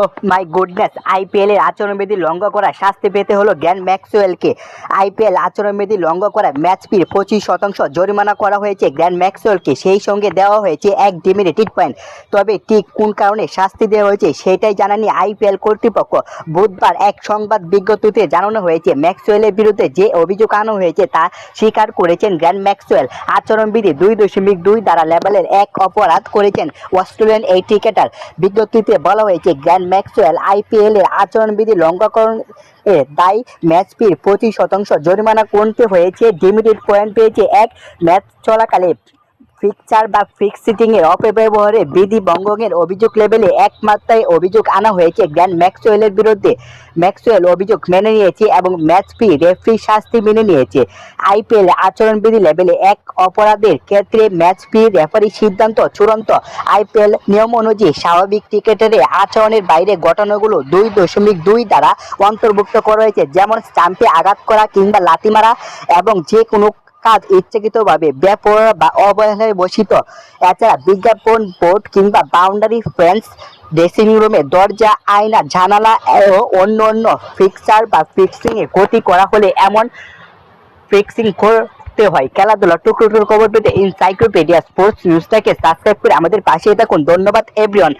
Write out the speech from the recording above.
O my goodness IPL এর আচরণবিধি লঙ্ঘ করা শাস্তি পেতে হলো গ্যান ম্যাক্সওয়েলকে। আইপিএল আচরণবিধি লঙ্ঘ করা ম্যাচ ফির পঁচিশ শতাংশ জরিমানা করা হয়েছে গ্র্যান্ড ম্যাক্সওয়েলকে। সেই সঙ্গে দেওয়া হয়েছে এক ডিমিরেটেড পয়েন্ট। তবে ঠিক কোন কারণে শাস্তি দেওয়া হয়েছে সেটাই জানানি আইপিএল কর্তৃপক্ষ। বুধবার এক সংবাদ বিজ্ঞপ্তিতে জানানো হয়েছে, ম্যাক্সওয়েলের বিরুদ্ধে যে অভিযোগ আনা হয়েছে তা স্বীকার করেছেন গ্র্যান্ড ম্যাক্সওয়েল। আচরণবিধি দুই দশমিক দুই দ্বারা লেভেলের এক অপরাধ করেছেন অস্ট্রেলিয়ান এই ক্রিকেটার। বিজ্ঞপ্তিতে বলা হয়েছে গ্র্যান্ড ম্যাক্সওয়েল আইপিএল এর আচরণবিধি লঙ্ঘন এ দায়ী ম্যাচ ফির প্রতি শতাংশ জরিমানা কমতে হয়েছে? ডিমিটেড পয়েন্ট পেয়েছে এক ম্যাচ চলাকালে ফিক্সার বা ফিক্স সিটিং এর অপব্যবহারে বিধি ভঙ্গের অভিযোগ লেভেলে এক মাত্রায় অভিযোগ আনা হয়েছে। গ্র্যান্ড ম্যাক্সওয়েলের বিরুদ্ধে ম্যাক্সওয়েল অভিযোগ মেনে নিয়েছে এবং ম্যাচ ফি, রেফারি শাস্তি মেনে নিয়েছে। আইপিএল আচরণবিধি লেভেলে এক অপরাধের ক্ষেত্রে ম্যাচ ফি, রেফারি সিদ্ধান্ত চূড়ান্ত। আইপিএল নিয়ম অনুযায়ী স্বাভাবিক ক্রিকেটারের আচরণের বাইরে ঘটনাগুলো দুই দশমিক দুই দ্বারা অন্তর্ভুক্ত করা হয়েছে। যেমন স্টাম্পে আঘাত করা কিংবা লাথি মারা এবং যে কোনো কাজ ইচ্ছাকৃতভাবে ব্যাপর বা অবহেলায় বসিত এছাড়া বিজ্ঞাপন বোর্ড কিংবা বাউন্ডারি ফেন্স ড্রেসিং রুমে দরজা, আয়না, জানালা ও অন্য অন্য ফিক্সার বা ফিক্সিংয়ে ক্ষতি করা হলে এমন ফিক্সিং করতে হয়। খেলাধুলা টুকরো টুকরো খবর পেতে ইনসাইক্লোপিডিয়া স্পোর্টস নিউজটাকে সাবস্ক্রাইব করে আমাদের পাশে থাকুন। ধন্যবাদ এভরিওয়ান